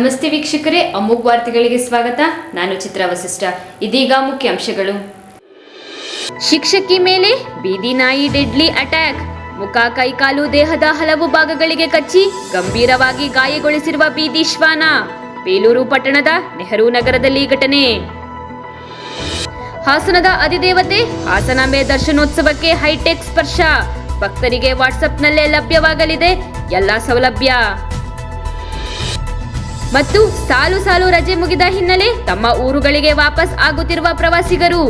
ನಮಸ್ತೆ ವೀಕ್ಷಕರೇ, ಅಮೋಘ್ ವಾರ್ತೆಗಳಿಗೆ ಸ್ವಾಗತ. ನಾನು ಚಿತ್ರ ವಸಿಷ್ಠ. ಇದೀಗ ಮುಖ್ಯಾಂಶಗಳು. ಶಿಕ್ಷಕಿ ಮೇಲೆ ಬೀದಿ ನಾಯಿ ಡೆಡ್ಲಿ ಅಟ್ಯಾಕ್. ಮುಖ ಕೈಕಾಲು ದೇಹದ ಹಲವು ಭಾಗಗಳಿಗೆ ಕಚ್ಚಿ ಗಂಭೀರವಾಗಿ ಗಾಯಗೊಳಿಸಿರುವ ಬೀದಿ ಶ್ವಾನ. ಬೇಲೂರು ಪಟ್ಟಣದ ನೆಹರು ನಗರದಲ್ಲಿ ಘಟನೆ. ಹಾಸನದ ಅಧಿದೇವತೆ, ಹಾಸನಾಂಬೆ ದರ್ಶನೋತ್ಸವಕ್ಕೆ ಹೈಟೆಕ್ ಸ್ಪರ್ಶ. ಭಕ್ತರಿಗೆ ವಾಟ್ಸಪ್ನಲ್ಲೇ ಲಭ್ಯವಾಗಲಿದೆ ಎಲ್ಲ ಸೌಲಭ್ಯ. ಮತ್ತು ಸಾಲು ಸಾಲು ರಜೆ ಮುಗಿದ ಹಿನ್ನೆಲೆ ತಮ್ಮ ಊರುಗಳಿಗೆ ವಾಪಸ್ ಆಗುತ್ತಿರುವ ಪ್ರವಾಸಿಗರು.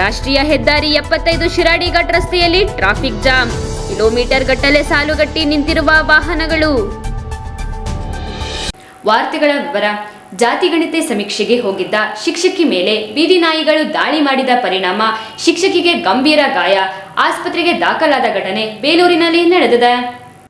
ರಾಷ್ಟ್ರೀಯ ಹೆದ್ದಾರಿ ಎಪ್ಪತ್ತೈದು ಶಿರಾಡಿ ಘಾಟ್ ರಸ್ತೆಯಲ್ಲಿ ಟ್ರಾಫಿಕ್ ಜಾಮ್. ಕಿಲೋಮೀಟರ್ ಗಟ್ಟಲೆ ಸಾಲುಗಟ್ಟಿ ನಿಂತಿರುವ ವಾಹನಗಳು. ವಾರ್ತೆಗಳ ವಿವರ. ಜಾತಿಗಣತೆ ಸಮೀಕ್ಷೆಗೆ ಹೋಗಿದ್ದ ಶಿಕ್ಷಕಿ ಮೇಲೆ ಬೀದಿ ನಾಯಿಗಳು ದಾಳಿ ಮಾಡಿದ ಪರಿಣಾಮ ಶಿಕ್ಷಕಿಗೆ ಗಂಭೀರ ಗಾಯ. ಆಸ್ಪತ್ರೆಗೆ ದಾಖಲಾದ ಘಟನೆ ಬೇಲೂರಿನಲ್ಲಿ ನಡೆದಿದೆ.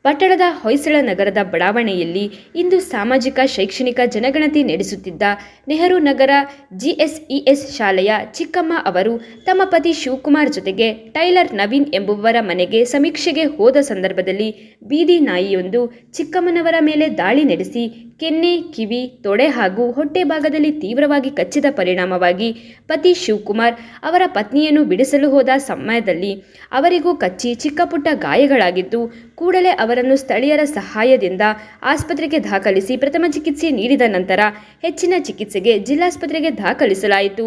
ಪಟ್ಟಣದ ಹೊಯ್ಸಳ ನಗರದ ಬಡಾವಣೆಯಲ್ಲಿ ಇಂದು ಸಾಮಾಜಿಕ, ಶೈಕ್ಷಣಿಕ ಜನಗಣತಿ ನಡೆಸುತ್ತಿದ್ದ ನೆಹರು ನಗರ ಜಿಎಸ್ಇಎಸ್ ಶಾಲೆಯ ಚಿಕ್ಕಮ್ಮ ಅವರು ತಮ್ಮ ಪತಿ ಶಿವಕುಮಾರ್ ಜೊತೆಗೆ ಟೈಲರ್ ನವೀನ್ ಎಂಬುವರ ಮನೆಗೆ ಸಮೀಕ್ಷೆಗೆ ಹೋದ ಸಂದರ್ಭದಲ್ಲಿ ಬೀದಿ ನಾಯಿಯೊಂದು ಚಿಕ್ಕಮ್ಮನವರ ಮೇಲೆ ದಾಳಿ ನಡೆಸಿ ಕೆನ್ನೆ, ಕಿವಿ, ತೊಡೆ ಹಾಗೂ ಹೊಟ್ಟೆ ಭಾಗದಲ್ಲಿ ತೀವ್ರವಾಗಿ ಕಚ್ಚಿದ ಪರಿಣಾಮವಾಗಿ ಪತಿ ಶಿವಕುಮಾರ್ ಅವರ ಪತ್ನಿಯನ್ನು ಬಿಡಿಸಲು ಹೋದ ಸಮಯದಲ್ಲಿ ಅವರಿಗೂ ಕಚ್ಚಿ ಚಿಕ್ಕಪುಟ್ಟ ಗಾಯಗಳಾಗಿದ್ದು ಕೂಡಲೇ ಅವರನ್ನು ಸ್ಥಳೀಯರ ಸಹಾಯದಿಂದ ಆಸ್ಪತ್ರೆಗೆ ದಾಖಲಿಸಿ ಪ್ರಥಮ ಚಿಕಿತ್ಸೆ ನೀಡಿದ ನಂತರ ಹೆಚ್ಚಿನ ಚಿಕಿತ್ಸೆಗೆ ಜಿಲ್ಲಾಸ್ಪತ್ರೆಗೆ ದಾಖಲಿಸಲಾಯಿತು.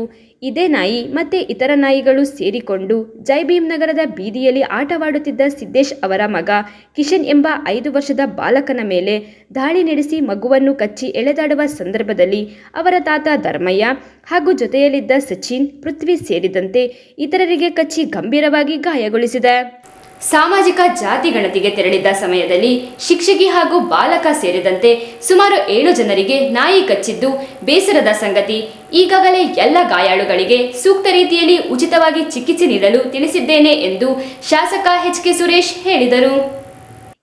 ಇದೇ ನಾಯಿ ಮತ್ತೆ ಇತರ ನಾಯಿಗಳು ಸೇರಿಕೊಂಡು ಜೈಭೀಮ್ ನಗರದ ಬೀದಿಯಲ್ಲಿ ಆಟವಾಡುತ್ತಿದ್ದ ಸಿದ್ದೇಶ್ ಅವರ ಮಗ ಕಿಶನ್ ಎಂಬ ಐದು ವರ್ಷದ ಬಾಲಕನ ಮೇಲೆ ದಾಳಿ ನಡೆಸಿ ಮಗುವನ್ನು ಕಚ್ಚಿ ಎಳೆದಾಡುವ ಸಂದರ್ಭದಲ್ಲಿ ಅವರ ತಾತ ಧರ್ಮಯ್ಯ ಹಾಗೂ ಜೊತೆಯಲ್ಲಿದ್ದ ಸಚಿನ್, ಪೃಥ್ವಿ ಸೇರಿದಂತೆ ಇತರರಿಗೆ ಕಚ್ಚಿ ಗಂಭೀರವಾಗಿ ಗಾಯಗೊಳಿಸಿದೆ. ಸಾಮಾಜಿಕ ಜಾತಿ ಗಣತಿಗೆ ತೆರಳಿದ್ದ ಸಮಯದಲ್ಲಿ ಶಿಕ್ಷಕಿ ಹಾಗೂ ಬಾಲಕ ಸೇರಿದಂತೆ ಸುಮಾರು ಏಳು ಜನರಿಗೆ ನಾಯಿ ಕಚ್ಚಿದ್ದು ಬೇಸರದ ಸಂಗತಿ ಈಗಾಗಲೇ ಎಲ್ಲ ಗಾಯಾಳುಗಳಿಗೆ ಸೂಕ್ತ ರೀತಿಯಲ್ಲಿ ಉಚಿತವಾಗಿ ಚಿಕಿತ್ಸೆ ನೀಡಲು ತಿಳಿಸಿದ್ದೇನೆ ಎಂದು ಶಾಸಕ ಎಚ್ ಕೆ ಸುರೇಶ್ ಹೇಳಿದರು.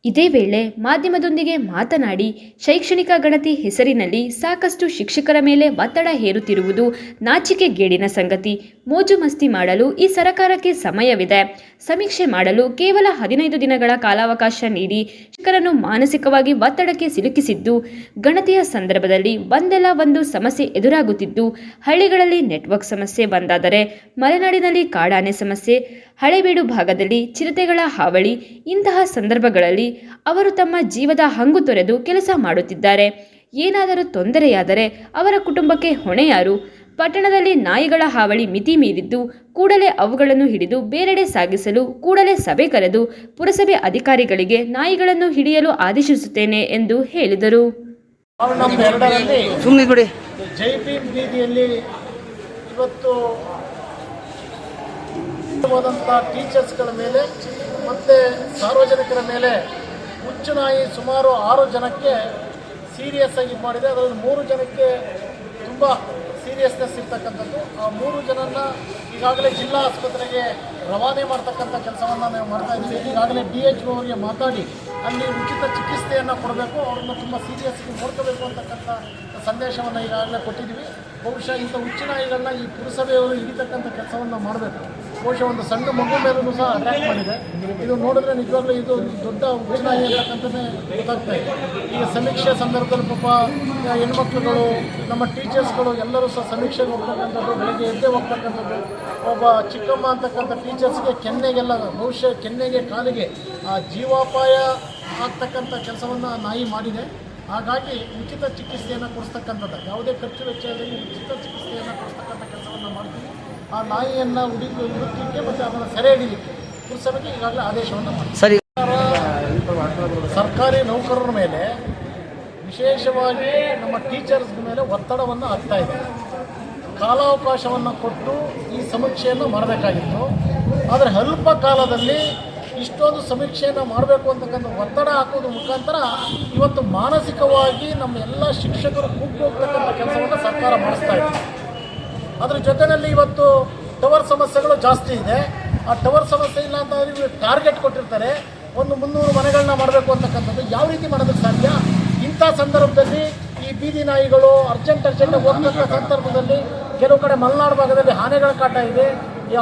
ಇದೇ ವೇಳೆ ಮಾಧ್ಯಮದೊಂದಿಗೆ ಮಾತನಾಡಿ ಶೈಕ್ಷಣಿಕ ಗಣತಿ ಹೆಸರಿನಲ್ಲಿ ಸಾಕಷ್ಟು ಶಿಕ್ಷಕರ ಮೇಲೆ ಒತ್ತಡ ಹೇರುತ್ತಿರುವುದು ನಾಚಿಕೆಗೇಡಿನ ಸಂಗತಿ. ಮೋಜು ಮಸ್ತಿ ಮಾಡಲು ಈ ಸರಕಾರಕ್ಕೆ ಸಮಯವಿದೆ. ಸಮೀಕ್ಷೆ ಮಾಡಲು ಕೇವಲ ಹದಿನೈದು ದಿನಗಳ ಕಾಲಾವಕಾಶ ನೀಡಿ ಶಿಕ್ಷಕರನ್ನು ಮಾನಸಿಕವಾಗಿ ಒತ್ತಡಕ್ಕೆ ಸಿಲುಕಿಸಿದ್ದು, ಗಣತಿಯ ಸಂದರ್ಭದಲ್ಲಿ ಒಂದಲ್ಲ ಒಂದು ಸಮಸ್ಯೆ ಎದುರಾಗುತ್ತಿದ್ದು, ಹಳ್ಳಿಗಳಲ್ಲಿ ನೆಟ್ವರ್ಕ್ ಸಮಸ್ಯೆ ಬಂದಾದರೆ ಮಲೆನಾಡಿನಲ್ಲಿ ಕಾಡಾನೆ ಸಮಸ್ಯೆ, ಹಳೆಬೀಡು ಭಾಗದಲ್ಲಿ ಚಿರತೆಗಳ ಹಾವಳಿ, ಇಂತಹ ಸಂದರ್ಭಗಳಲ್ಲಿ ಅವರು ತಮ್ಮ ಜೀವದ ಹಂಗು ತೊರೆದು ಕೆಲಸ ಮಾಡುತ್ತಿದ್ದಾರೆ. ಏನಾದರೂ ತೊಂದರೆಯಾದರೆ ಅವರ ಕುಟುಂಬಕ್ಕೆ ಹೊಣೆ ಯಾರು ಪಟ್ಟಣದಲ್ಲಿ ನಾಯಿಗಳ ಹಾವಳಿ ಮಿತಿ ಮೀರಿದ್ದು ಕೂಡಲೇ ಅವುಗಳನ್ನು ಹಿಡಿದು ಬೇರೆಡೆ ಸಾಗಿಸಲು ಕೂಡಲೇ ಸಭೆ ಕರೆದು ಪುರಸಭೆ ಅಧಿಕಾರಿಗಳಿಗೆ ನಾಯಿಗಳನ್ನು ಹಿಡಿಯಲು ಆದೇಶಿಸುತ್ತೇನೆ ಎಂದು ಹೇಳಿದರು. ಇವತ್ತು ಟೀಚರ್ಸ್ಗಳ ಮೇಲೆ ಮತ್ತೆ ಸಾರ್ವಜನಿಕರ ಮೇಲೆ ಹುಚ್ಚು ನಾಯಿ ಸುಮಾರು ಆರು ಜನಕ್ಕೆ ಸೀರಿಯಸ್ ಆಗಿ ಮಾಡಿದೆ. ಅದರಲ್ಲಿ ಮೂರು ಜನಕ್ಕೆ ತುಂಬ ಸೀರಿಯಸ್ನೆಸ್ ಇರ್ತಕ್ಕಂಥದ್ದು, ಆ ಮೂರು ಜನನ್ನ ಈಗಾಗಲೇ ಜಿಲ್ಲಾ ಆಸ್ಪತ್ರೆಗೆ ರವಾನೆ ಮಾಡ್ತಕ್ಕಂಥ ಕೆಲಸವನ್ನು ನಾವು ಮಾಡ್ತಾ ಇದ್ದೀವಿ. ಈಗಾಗಲೇ ಡಿ ಎಚ್ ಒ ಅವರಿಗೆ ಮಾತಾಡಿ, ಅಲ್ಲಿ ಉಚಿತ ಚಿಕಿತ್ಸೆಯನ್ನು ಕೊಡಬೇಕು, ಅವ್ರನ್ನ ತುಂಬ ಸೀರಿಯಸ್ಗೆ ನೋಡ್ಕೋಬೇಕು ಅಂತಕ್ಕಂಥ ಸಂದೇಶವನ್ನು ಈಗಾಗಲೇ ಕೊಟ್ಟಿದ್ದೀವಿ. ಬಹುಶಃ ಇಂಥ ಉಚ್ಚನಾಯಿಗಳನ್ನ ಈ ಪುರಸಭೆಯವರು ಹಿಡಿತಕ್ಕಂಥ ಕೆಲಸವನ್ನು ಮಾಡಬೇಕು. ಬಹುಶಃ ಒಂದು ಸಣ್ಣ ಮಗು ಮೇಲೂ ಸಹ ಅಟ್ಯಾಕ್ ಮಾಡಿದೆ. ಇದು ನೋಡಿದ್ರೆ ನಿಜವಾಗ್ಲೂ ಇದು ದೊಡ್ಡ ಅಂತಕ್ಕಂಥದ್ದೇ ಗೊತ್ತಾಗ್ತಾ ಇದೆ. ಈಗ ಸಮೀಕ್ಷೆ ಸಂದರ್ಭದಲ್ಲಿ ಪಾಪ ಹೆಣ್ಮಕ್ಳುಗಳು, ನಮ್ಮ ಟೀಚರ್ಸ್ಗಳು ಎಲ್ಲರೂ ಸಹ ಸಮೀಕ್ಷೆಗೆ ಹೋಗ್ತಕ್ಕಂಥದ್ದು, ಬೆಳಗ್ಗೆ ಎದ್ದೇ ಹೋಗ್ತಕ್ಕಂಥದ್ದು. ಒಬ್ಬ ಚಿಕ್ಕಮ್ಮ ಅಂತಕ್ಕಂಥ ಟೀಚರ್ಸ್ಗೆ ಕೆನ್ನೆಗೆಲ್ಲ, ಬಹುಶಃ ಕೆನ್ನೆಗೆ, ಕಾಲಿಗೆ ಆ ಜೀವಾಪಾಯ ಆಗ್ತಕ್ಕಂಥ ಕೆಲಸವನ್ನು ನಾಯಿ ಮಾಡಿದೆ. ಹಾಗಾಗಿ ಉಚಿತ ಚಿಕಿತ್ಸೆಯನ್ನು ಕೊಡಿಸ್ತಕ್ಕಂಥದ್ದು. ಯಾವುದೇ ಖರ್ಚು ವೆಚ್ಚ ಇಲ್ಲದೆ ಉಚಿತ ಚಿಕಿತ್ಸೆಯನ್ನು ಕೊಡಿಸ್ತಕ್ಕಂಥ ಕೆಲಸವನ್ನು ಮಾಡ್ತೀವಿ. ಆ ನಾಯಿಯನ್ನು ಹುಡುಕಿ ಹುಡುಕಲಿಕ್ಕೆ ಮತ್ತು ಅದನ್ನು ಸೆರೆ ಹಿಡಿಲಿಕ್ಕೆ ಪುರಸಭೆಗೆ ಈಗಾಗಲೇ ಆದೇಶವನ್ನು ಮಾಡಿ ಸರಿ. ಸರ್ಕಾರಿ ನೌಕರರ ಮೇಲೆ ವಿಶೇಷವಾಗಿ ನಮ್ಮ ಟೀಚರ್ಸ್ ಮೇಲೆ ಒತ್ತಡವನ್ನು ಹಾಕ್ತಾ ಇದೆ ಕಾಲಾವಕಾಶವನ್ನು ಕೊಟ್ಟು ಈ ಸಮೀಕ್ಷೆಯನ್ನು ಮಾಡಬೇಕಾಗಿತ್ತು. ಆದರೆ ಅಲ್ಪ ಕಾಲದಲ್ಲಿ ಇಷ್ಟೊಂದು ಸಮೀಕ್ಷೆಯನ್ನು ಮಾಡಬೇಕು ಅಂತಕ್ಕಂಥ ಒತ್ತಡ ಹಾಕೋದ್ರ ಮುಖಾಂತರ ಇವತ್ತು ಮಾನಸಿಕವಾಗಿ ನಮ್ಮ ಎಲ್ಲ ಶಿಕ್ಷಕರು ಕುಗ್ಗಿ ಹೋಗ್ತಕ್ಕಂಥ ಕೆಲಸವನ್ನು ಸರ್ಕಾರ ಮಾಡಿಸ್ತಾ ಇದೆ ಅದ್ರ ಜೊತೆಯಲ್ಲಿ ಇವತ್ತು ಟವರ್ ಸಮಸ್ಯೆಗಳು ಜಾಸ್ತಿ ಇದೆ. ಆ ಟವರ್ ಸಮಸ್ಯೆ ಇಲ್ಲ ಅಂತ ಇವರು ಟಾರ್ಗೆಟ್ ಕೊಟ್ಟಿರ್ತಾರೆ. ಒಂದು ಮುನ್ನೂರು ಮನೆಗಳನ್ನ ಮಾಡಬೇಕು ಅಂತಕ್ಕಂಥದ್ದು ಯಾವ ರೀತಿ ಮಾಡೋದಕ್ಕೆ ಸಾಧ್ಯ? ಇಂಥ ಸಂದರ್ಭದಲ್ಲಿ ಈ ಬೀದಿ ನಾಯಿಗಳು ಅರ್ಜೆಂಟ್ ಅರ್ಜೆಂಟ್ ಹೋಗ್ತಕ್ಕ ಸಂದರ್ಭದಲ್ಲಿ ಕೆಲವು ಕಡೆ ಮಲೆನಾಡು ಭಾಗದಲ್ಲಿ ಆನೆಗಳ ಕಾಟ ಇದೆ.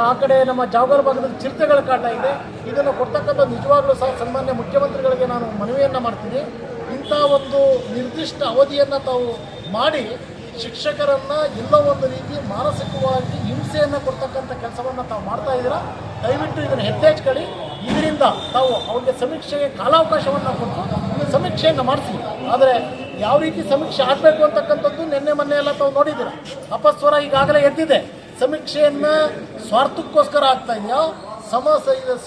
ಆ ಕಡೆ ನಮ್ಮ ಜಾವಗರ್ ಭಾಗದಲ್ಲಿ ಚಿರತೆಗಳ ಕಾಟ ಇದೆ. ಇದನ್ನು ಕೊಡ್ತಕ್ಕಂಥ ನಿಜವಾಗ್ಲೂ ಸಹ ಸನ್ಮಾನ್ಯ ಮುಖ್ಯಮಂತ್ರಿಗಳಿಗೆ ನಾನು ಮನವಿಯನ್ನು ಮಾಡ್ತೀನಿ. ಇಂಥ ಒಂದು ನಿರ್ದಿಷ್ಟ ಅವಧಿಯನ್ನು ತಾವು ಮಾಡಿ ಶಿಕ್ಷಕರನ್ನ ಎಲ್ಲೋ ಒಂದು ರೀತಿ ಮಾನಸಿಕವಾಗಿ ಹಿಂಸೆಯನ್ನು ಕೊಡ್ತಕ್ಕಂಥ ಕೆಲಸವನ್ನು ತಾವು ಮಾಡ್ತಾ ಇದ್ದೀರಾ? ದಯವಿಟ್ಟು ಇದನ್ನು ಎತ್ತೇಚ್ಕೊಳ್ಳಿ. ಇದರಿಂದ ತಾವು ಅವ್ರಿಗೆ ಸಮೀಕ್ಷೆಗೆ ಕಾಲಾವಕಾಶವನ್ನು ಕೊಟ್ಟು ಸಮೀಕ್ಷೆಯನ್ನು ಮಾಡಿಸಿ. ಆದರೆ ಯಾವ ರೀತಿ ಸಮೀಕ್ಷೆ ಆಗಬೇಕು ಅಂತಕ್ಕಂಥದ್ದು ನಿನ್ನೆ ಮೊನ್ನೆ ಎಲ್ಲ ತಾವು ನೋಡಿದ್ದೀರ? ಅಪಸ್ವರ ಈಗಾಗಲೇ ಎದ್ದಿದೆ. ಸಮೀಕ್ಷೆಯನ್ನು ಸ್ವಾರ್ಥಕ್ಕೋಸ್ಕರ ಆಗ್ತಾ ಇದೆಯೋ? ಸಮ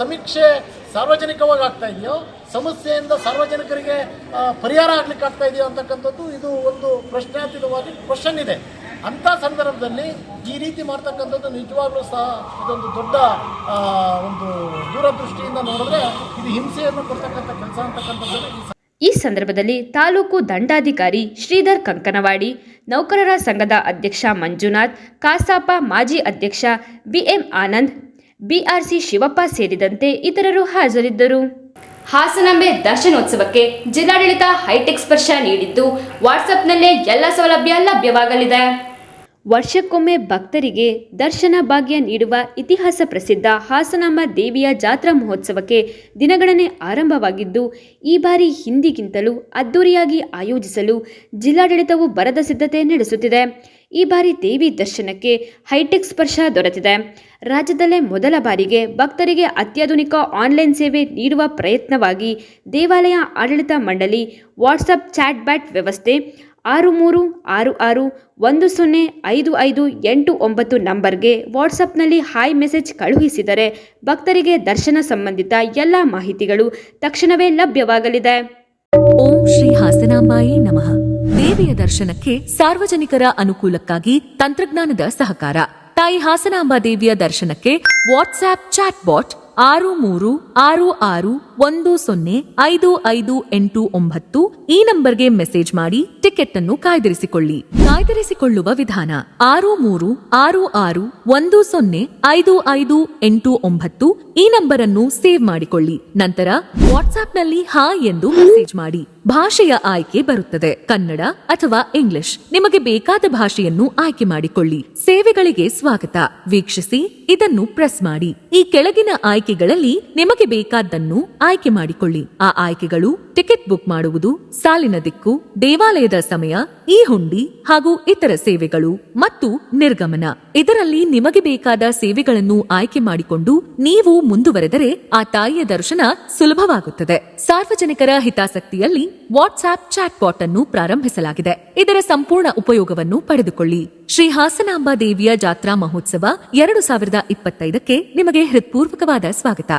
ಸಮೀಕ್ಷೆ ಸಾರ್ವಜನಿಕವಾಗಿ ಆಗ್ತಾ ಇದೆಯೋ? ಸಮಸ್ಯೆಯಿಂದ ಸಾರ್ವಜನಿಕರಿಗೆ ಪರಿಹಾರ ಆಗ್ಲಿಕ್ಕೆ ಆಗ್ತಾ ಇದೆಯಾ ಅಂತಕ್ಕಂಥದ್ದು ಇದು ಒಂದು ಪ್ರಶ್ನಾತೀತವಾಗಿ ಕ್ವಶನ್ ಇದೆ. ಅಂಥ ಸಂದರ್ಭದಲ್ಲಿ ಈ ರೀತಿ ಮಾಡ್ತಕ್ಕಂಥದ್ದು ನಿಜವಾಗ್ಲೂ ಸಹ ಇದೊಂದು ದೊಡ್ಡ ಒಂದು ದೂರದೃಷ್ಟಿಯಿಂದ ನೋಡಿದ್ರೆ ಇದು ಹಿಂಸೆಯನ್ನು ಕೊಡ್ತಕ್ಕಂಥ ಕೆಲಸ ಅಂತಕ್ಕಂಥದ್ದು ಈ ಸಂದರ್ಭದಲ್ಲಿ ತಾಲೂಕು ದಂಡಾಧಿಕಾರಿ ಶ್ರೀಧರ್ ಕಂಕನವಾಡಿ, ನೌಕರರ ಸಂಘದ ಅಧ್ಯಕ್ಷ ಮಂಜುನಾಥ್, ಕಾಸಾಪ ಮಾಜಿ ಅಧ್ಯಕ್ಷ ಬಿಎಂ ಆನಂದ್, ಬಿಆರ್ಸಿ ಶಿವಪ್ಪ ಸೇರಿದಂತೆ ಇತರರು ಹಾಜರಿದ್ದರು. ಹಾಸನಾಂಬೆ ದರ್ಶನೋತ್ಸವಕ್ಕೆ ಜಿಲ್ಲಾಡಳಿತ ಹೈಟೆಕ್ ಸ್ಪರ್ಶ ನೀಡಿದ್ದು, ವಾಟ್ಸಪ್ನಲ್ಲೇ ಎಲ್ಲ ಸೌಲಭ್ಯ ಲಭ್ಯವಾಗಲಿದೆ. ವರ್ಷಕ್ಕೊಮ್ಮೆ ಭಕ್ತರಿಗೆ ದರ್ಶನ ಭಾಗ್ಯ ನೀಡುವ ಇತಿಹಾಸ ಪ್ರಸಿದ್ಧ ಹಾಸನಾಂಬ ದೇವಿಯ ಜಾತ್ರಾ ಮಹೋತ್ಸವಕ್ಕೆ ದಿನಗಣನೆ ಆರಂಭವಾಗಿದ್ದು, ಈ ಬಾರಿ ಹಿಂದಿಗಿಂತಲೂ ಅದ್ದೂರಿಯಾಗಿ ಆಯೋಜಿಸಲು ಜಿಲ್ಲಾಡಳಿತವು ಬರದ ಸಿದ್ಧತೆ ನಡೆಸುತ್ತಿದೆ. ಈ ಬಾರಿ ದೇವಿ ದರ್ಶನಕ್ಕೆ ಹೈಟೆಕ್ ಸ್ಪರ್ಶ ದೊರೆತಿದೆ. ರಾಜ್ಯದಲ್ಲೇ ಮೊದಲ ಬಾರಿಗೆ ಭಕ್ತರಿಗೆ ಅತ್ಯಾಧುನಿಕ ಆನ್ಲೈನ್ ಸೇವೆ ನೀಡುವ ಪ್ರಯತ್ನವಾಗಿ ದೇವಾಲಯ ಆಡಳಿತ ಮಂಡಳಿ ವಾಟ್ಸಪ್ ಚಾಟ್ ಬ್ಯಾಟ್ ವ್ಯವಸ್ಥೆ ಆರು ಮೂರು, ಆರು ಆರು, ಒಂದು ಸೊನ್ನೆ, ಐದು ಐದು, ಎಂಟು ಒಂಬತ್ತು ನಂಬರ್ಗೆ ವಾಟ್ಸಪ್ನಲ್ಲಿ ಹಾಯ್ ಮೆಸೇಜ್ ಕಳುಹಿಸಿದರೆ ಭಕ್ತರಿಗೆ ದರ್ಶನ ಸಂಬಂಧಿತ ಎಲ್ಲ ಮಾಹಿತಿಗಳು ತಕ್ಷಣವೇ ಲಭ್ಯವಾಗಲಿದೆ. ಓಂ ಶ್ರೀ ಹಾಸನಾಂಬಾಯಿ ನಮಃ. ದೇವಿಯ ದರ್ಶನಕ್ಕೆ ಸಾರ್ವಜನಿಕರ ಅನುಕೂಲಕ್ಕಾಗಿ ತಂತ್ರಜ್ಞಾನದ ಸಹಕಾರ. ತಾಯಿ ಹಾಸನಾಂಬಾ ದೇವಿಯ ದರ್ಶನಕ್ಕೆ ವಾಟ್ಸ್ಆಪ್ ಚಾಟ್ ಬಾಟ್ ಆರು ಮೂರು ಆರು ಆರು ಒಂದು ಸೊನ್ನೆ ಐದು ಐದು ಎಂಟು ಒಂಬತ್ತು ಈ ನಂಬರ್ಗೆ ಮೆಸೇಜ್ ಮಾಡಿ ಟಿಕೆಟ್ ಅನ್ನು ಕಾಯ್ದಿರಿಸಿಕೊಳ್ಳಿ. ಕಾಯ್ದಿರಿಸಿಕೊಳ್ಳುವ ವಿಧಾನ ಆರು ಮೂರು ಆರು ಆರು ಒಂದು ಸೊನ್ನೆ ಐದು ಐದು ಎಂಟು ಒಂಬತ್ತು ಈ ನಂಬರ್ ಅನ್ನು ಸೇವ್ ಮಾಡಿಕೊಳ್ಳಿ. ನಂತರ ವಾಟ್ಸ್ಆಪ್ನಲ್ಲಿ ಹಾ ಎಂದು ಮೆಸೇಜ್ ಮಾಡಿ. ಭಾಷೆಯ ಆಯ್ಕೆ ಬರುತ್ತದೆ. ಕನ್ನಡ ಅಥವಾ ಇಂಗ್ಲಿಷ್. ನಿಮಗೆ ಬೇಕಾದ ಭಾಷೆಯನ್ನು ಆಯ್ಕೆ ಮಾಡಿಕೊಳ್ಳಿ. ಸೇವೆಗಳಿಗೆ ಸ್ವಾಗತ. ವೀಕ್ಷಿಸಿ, ಇದನ್ನು ಪ್ರೆಸ್ ಮಾಡಿ. ಈ ಕೆಳಗಿನ ಆಯ್ಕೆಗಳಲ್ಲಿ ನಿಮಗೆ ಬೇಕಾದ್ದನ್ನು ಆಯ್ಕೆ ಮಾಡಿಕೊಳ್ಳಿ. ಆ ಆಯ್ಕೆಗಳು ಟಿಕೆಟ್ ಬುಕ್ ಮಾಡುವುದು, ಸಾಲಿನ ದಿಕ್ಕು, ದೇವಾಲಯದ ಸಮಯ, ಈ ಹುಂಡಿ ಹಾಗೂ ಇತರ ಸೇವೆಗಳು ಮತ್ತು ನಿರ್ಗಮನ. ಇದರಲ್ಲಿ ನಿಮಗೆ ಬೇಕಾದ ಸೇವೆಗಳನ್ನು ಆಯ್ಕೆ ಮಾಡಿಕೊಂಡು ನೀವು ಮುಂದುವರೆದರೆ ಆ ತಾಯಿಯ ದರ್ಶನ ಸುಲಭವಾಗುತ್ತದೆ. ಸಾರ್ವಜನಿಕರ ಹಿತಾಸಕ್ತಿಯಲ್ಲಿ ವಾಟ್ಸ್ಆಪ್ ಚಾಟ್ ಬಾಟ್ ಅನ್ನು ಪ್ರಾರಂಭಿಸಲಾಗಿದೆ. ಇದರ ಸಂಪೂರ್ಣ ಉಪಯೋಗವನ್ನು ಪಡೆದುಕೊಳ್ಳಿ. ಶ್ರೀ ಹಾಸನಾಂಬಾ ದೇವಿಯ ಜಾತ್ರಾ ಮಹೋತ್ಸವ ಎರಡು ಸಾವಿರದ ಇಪ್ಪತ್ತೈದಕ್ಕೆ ನಿಮಗೆ ಹೃತ್ಪೂರ್ವಕವಾದ ಸ್ವಾಗತ.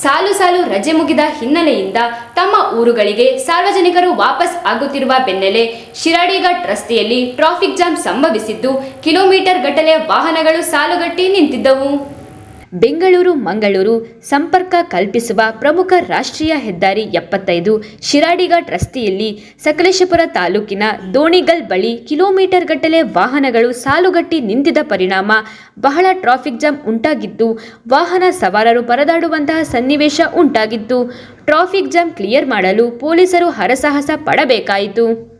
ಸಾಲು ಸಾಲು ರಜೆ ಮುಗಿದ ಹಿನ್ನೆಲೆಯಿಂದ ತಮ್ಮ ಊರುಗಳಿಗೆ ಸಾರ್ವಜನಿಕರು ವಾಪಸ್ ಆಗುತ್ತಿರುವ ಬೆನ್ನಲ್ಲೇ ಶಿರಾಡಿಘಾಟ್ ರಸ್ತೆಯಲ್ಲಿ ಟ್ರಾಫಿಕ್ ಜಾಮ್ ಸಂಭವಿಸಿದ್ದು ಕಿಲೋಮೀಟರ್ ಗಟ್ಟಲೆ ವಾಹನಗಳು ಸಾಲುಗಟ್ಟಿ ನಿಂತಿದ್ದವು. ಬೆಂಗಳೂರು, ಮಂಗಳೂರು ಸಂಪರ್ಕ ಕಲ್ಪಿಸುವ ಪ್ರಮುಖ ರಾಷ್ಟ್ರೀಯ ಹೆದ್ದಾರಿ ಎಪ್ಪತ್ತೈದು ಶಿರಾಡಿಘಾಟ್ ರಸ್ತೆಯಲ್ಲಿ ಸಕಲೇಶಪುರ ತಾಲೂಕಿನ ದೋಣಿಗಲ್ ಬಳಿ ಕಿಲೋಮೀಟರ್ ಗಟ್ಟಲೆ ವಾಹನಗಳು ಸಾಲುಗಟ್ಟಿ ನಿಂತಿದ ಪರಿಣಾಮ ಬಹಳ ಟ್ರಾಫಿಕ್ ಜಾಮ್ ಉಂಟಾಗಿದ್ದು, ವಾಹನ ಸವಾರರು ಪರದಾಡುವಂತಹ ಸನ್ನಿವೇಶ ಉಂಟಾಗಿತ್ತು. ಟ್ರಾಫಿಕ್ ಜಾಮ್ ಕ್ಲಿಯರ್ ಮಾಡಲು ಪೊಲೀಸರು ಹರಸಾಹಸ ಪಡಬೇಕಾಯಿತು.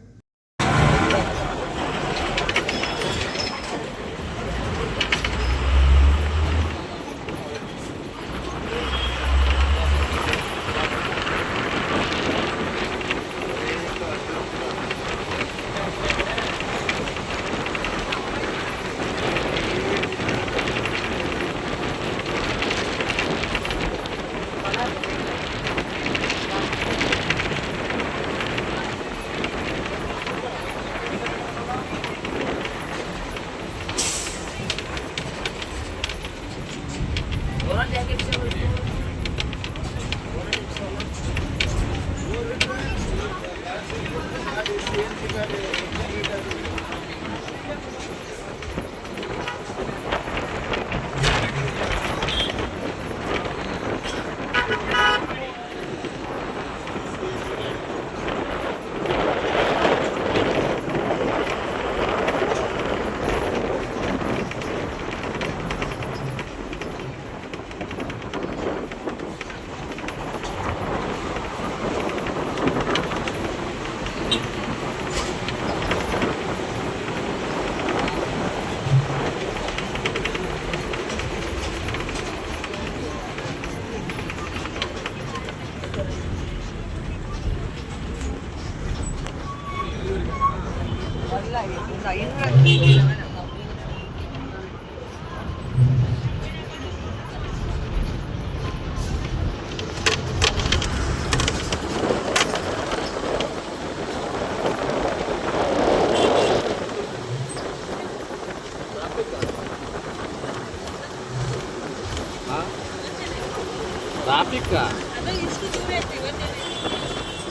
ಟ್ರಾಫಿಕ್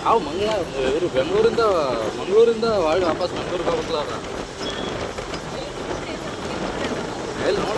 ಅವು ಮಂಗಳ ಇವರು ಬೆಂಗಳೂರಿಂದ ಮಂಗಳೂರಿಂದ ಒಳ್ಳೆ ವಾಪಸ್ ಬೆಂಗಳೂರಿಗೆ ಹೋಗ್ಬೇಕಲ್ಲ ಎಲ್ಲಿ ನೋಡ.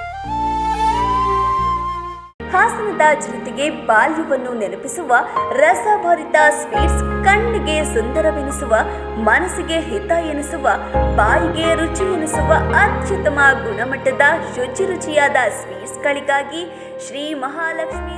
ಹಾಸನದ ಜನತೆಗೆ ಬಾಲ್ಯವನ್ನು ನೆನಪಿಸುವ ರಸಭರಿತ ಸ್ವೀಟ್ಸ್ ಕಣ್ಣಿಗೆ ಸುಂದರವೆನಿಸುವ, ಮನಸ್ಸಿಗೆ ಹಿತ ಎನಿಸುವ, ಬಾಯಿಗೆ ರುಚಿ ಎನಿಸುವ ಅತ್ಯುತ್ತಮ ಗುಣಮಟ್ಟದ ಶುಚಿ ರುಚಿಯಾದ ಸ್ವೀಟ್ಸ್ಗಳಿಗಾಗಿ ಶ್ರೀ ಮಹಾಲಕ್ಷ್ಮಿ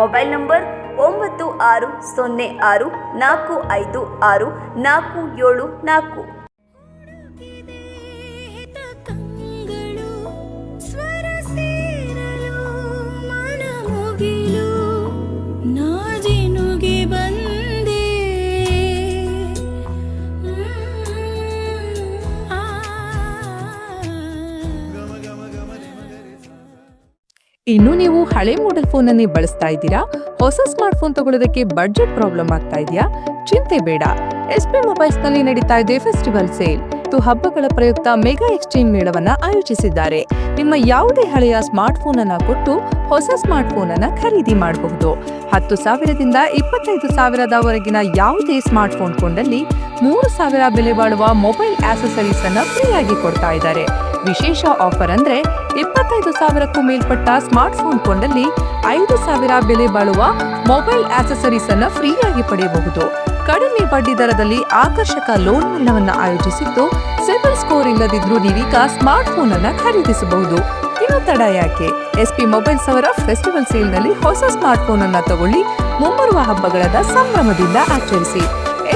ಮೊಬೈಲ್ ನಂಬರ್ ಒಂಬತ್ತು ಆರು ಸೊನ್ನೆ ಆರು ನಾಲ್ಕು ಐದು ಆರು ನಾಲ್ಕು ಏಳು ನಾಲ್ಕು. ಇನ್ನು ನೀವು ಹಳೆ ಮಾಡೆಲ್ ಫೋನ್ ಅನ್ನೇ ಬಳಸ್ತಾ ಇದ್ದೀರಾ? ಹೊಸ ಸ್ಮಾರ್ಟ್ ಫೋನ್ ತಗೊಳ್ಳೋದಕ್ಕೆ ಬಡ್ಜೆಟ್ ಪ್ರಾಬ್ಲಮ್ ಆಗ್ತಾ ಇದೆಯಾ? ಚಿಂತೆ ಬೇಡ. ಎಸ್ ಪಿ ಮೊಬೈಲ್ಸ್ನಲ್ಲಿ ನಡೀತಾ ಇದೆ ಫೆಸ್ಟಿವಲ್ ಸೇಲ್ ಮತ್ತು ಹಬ್ಬಗಳ ಪ್ರಯುಕ್ತ ಮೆಗಾ ಎಕ್ಸ್ಚೇಂಜ್ ಮೇಳವನ್ನ ಆಯೋಜಿಸಿದ್ದಾರೆ. ನಿಮ್ಮ ಯಾವುದೇ ಹಳೆಯ ಸ್ಮಾರ್ಟ್ ಫೋನ್ ಅನ್ನ ಕೊಟ್ಟು ಹೊಸ ಸ್ಮಾರ್ಟ್ ಫೋನ್ ಅನ್ನ ಖರೀದಿ ಮಾಡಬಹುದು. ಹತ್ತು ಸಾವಿರದಿಂದ ಇಪ್ಪತ್ತೈದು ಸಾವಿರದವರೆಗಿನ ಯಾವುದೇ ಸ್ಮಾರ್ಟ್ ಫೋನ್ ಕೊಂಡಲ್ಲಿ ಮೂರು ಸಾವಿರ ಬೆಲೆ ಬಾಳುವ ಮೊಬೈಲ್ ಆಕ್ಸೆಸರೀಸ್ ಅನ್ನ ಫ್ರೀಯಾಗಿ ಕೊಡ್ತಾ ಇದ್ದಾರೆ. ವಿಶೇಷ ಆಫರ್ ಅಂದ್ರೆ ಇಪ್ಪತ್ತೈದು ಸಾವಿರಕ್ಕೂ ಮೇಲ್ಪಟ್ಟ ಸ್ಮಾರ್ಟ್ ಫೋನ್ ಕೊಂಡಲ್ಲಿ ಐದು ಸಾವಿರ ಬೆಲೆ ಬಾಳುವ ಮೊಬೈಲ್ ಆಕ್ಸೆಸರೀಸ್ ಅನ್ನು ಫ್ರೀಯಾಗಿ ಪಡೆಯಬಹುದು. ಕಡಿಮೆ ಬಡ್ಡಿ ದರದಲ್ಲಿ ಆಕರ್ಷಕ ಲೋನ್ ಮೇಳವನ್ನು ಆಯೋಜಿಸಿದ್ದು, ಸಿಬಿಲ್ ಸ್ಕೋರ್ ಇಲ್ಲದಿದ್ರೂ ನೀವೀಗ ಸ್ಮಾರ್ಟ್ ಫೋನ್ ಅನ್ನ ಖರೀದಿಸಬಹುದು. ಇನ್ನು ತಡ ಯಾಕೆ? ಎಸ್ಪಿ ಮೊಬೈಲ್ಸ್ ಅವರ ಫೆಸ್ಟಿವಲ್ ಸೇಲ್ನಲ್ಲಿ ಹೊಸ ಸ್ಮಾರ್ಟ್ಫೋನ್ ಅನ್ನು ತಗೊಳ್ಳಿ, ಮುಂಬರುವ ಹಬ್ಬಗಳಾದ ಸಂಭ್ರಮದಿಂದ ಆಚರಿಸಿ.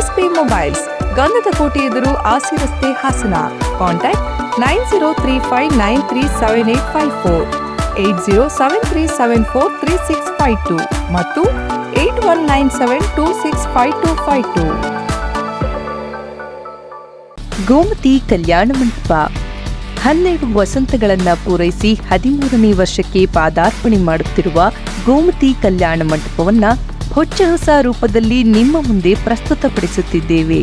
ಎಸ್ಪಿ ಮೊಬೈಲ್ಸ್, ಗಂಧದ ಕೋಟೆ ಎದುರು ಆಸಿ ರಸ್ತೆ Hassan. Contact nine zero three five nine three seven eight five four, eight zero seven three seven four three six five two ಮತ್ತು eight one nine seven two six five two five two. Gomathi Kalyana Mantapa. ಹನ್ನೆರಡು ವಸಂತಗಳನ್ನ ಪೂರೈಸಿ ಹದಿಮೂರನೇ ವರ್ಷಕ್ಕೆ ಪಾದಾರ್ಪಣೆ ಮಾಡುತ್ತಿರುವ ಗೋಮತಿ ಕಲ್ಯಾಣ ಮಂಟಪವನ್ನ ಹೊಚ್ಚ ಹೊಸ ರೂಪದಲ್ಲಿ ನಿಮ್ಮ ಮುಂದೆ ಪ್ರಸ್ತುತಪಡಿಸುತ್ತಿದ್ದೇವೆ.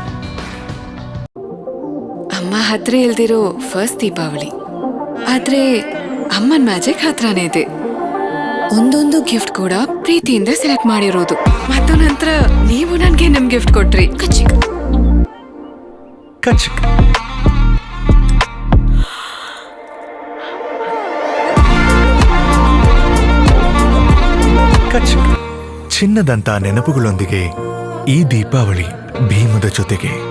ಅಮ್ಮ ಹತ್ರ ಇಲ್ದಿರೋ ಫಸ್ಟ್ ದೀಪಾವಳಿ. ಆದ್ರೆ ಅಮ್ಮನ್ ಮ್ಯಾಜಿಕ್ ಹತ್ರನೇ ಇದೆ. ಒಂದೊಂದು ಗಿಫ್ಟ್ ಕೂಡ ಪ್ರೀತಿಯಿಂದ ಸೆಲೆಕ್ಟ್ ಮಾಡಿರೋದು. ಮತ್ತು ನಂತರ ನೀವು ನನಗೆ ನಮ್ ಗಿಫ್ಟ್ ಕೊಟ್ರಿ. ಕಚಿಕ್ ಕಚಿಕ್ ಚಿನ್ನದಂತ ನೆನಪುಗಳೊಂದಿಗೆ ಈ ದೀಪಾವಳಿ ಭೀಮದ ಜೊತೆಗೆ.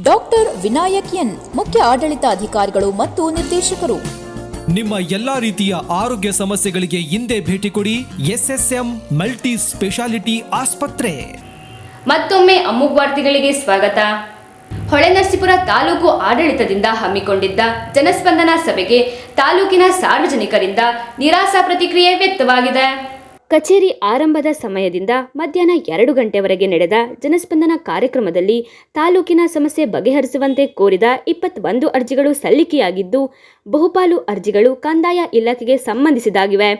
ಡಾಕ್ಟರ್ ವಿನಾಯಕ್ ಎನ್ ಮುಖ್ಯ ಆಡಳಿತ ಅಧಿಕಾರಿಗಳು ಮತ್ತು ನಿರ್ದೇಶಕರು. ನಿಮ್ಮ ಎಲ್ಲಾ ರೀತಿಯ ಆರೋಗ್ಯ ಸಮಸ್ಯೆಗಳಿಗೆ ಹಿಂದೆ ಭೇಟಿ ಕೊಡಿ ಎಸ್ಎಸ್ಎಂ ಮಲ್ಟಿ ಸ್ಪೆಷಾಲಿಟಿ ಆಸ್ಪತ್ರೆ. ಮತ್ತೊಮ್ಮೆ ವಾರ್ತೆಗಳಿಗೆ ಸ್ವಾಗತ. ಹೊಳೆನರಸೀಪುರ ತಾಲೂಕು ಆಡಳಿತದಿಂದ ಹಮ್ಮಿಕೊಂಡಿದ್ದ ಜನಸ್ಪಂದನ ಸಭೆಗೆ ತಾಲೂಕಿನ ಸಾರ್ವಜನಿಕರಿಂದ ನಿರಾಸಾ ಪ್ರತಿಕ್ರಿಯೆ ವ್ಯಕ್ತವಾಗಿದೆ. ಕಚೇರಿ ಆರಂಭದ ಸಮಯದಿಂದ ಮಧ್ಯಾಹ್ನ ಎರಡು ಗಂಟೆವರೆಗೆ ನಡೆದ ಜನಸ್ಪಂದನ ಕಾರ್ಯಕ್ರಮದಲ್ಲಿ ತಾಲೂಕಿನ ಸಮಸ್ಯೆ ಬಗೆಹರಿಸುವಂತೆ ಕೋರಿದ ಇಪ್ಪತ್ತೊಂದು ಅರ್ಜಿಗಳು ಸಲ್ಲಿಕೆಯಾಗಿದ್ದು, ಬಹುಪಾಲು ಅರ್ಜಿಗಳು ಕಂದಾಯ ಇಲಾಖೆಗೆ ಸಂಬಂಧಿಸಿದಾಗಿವೆ.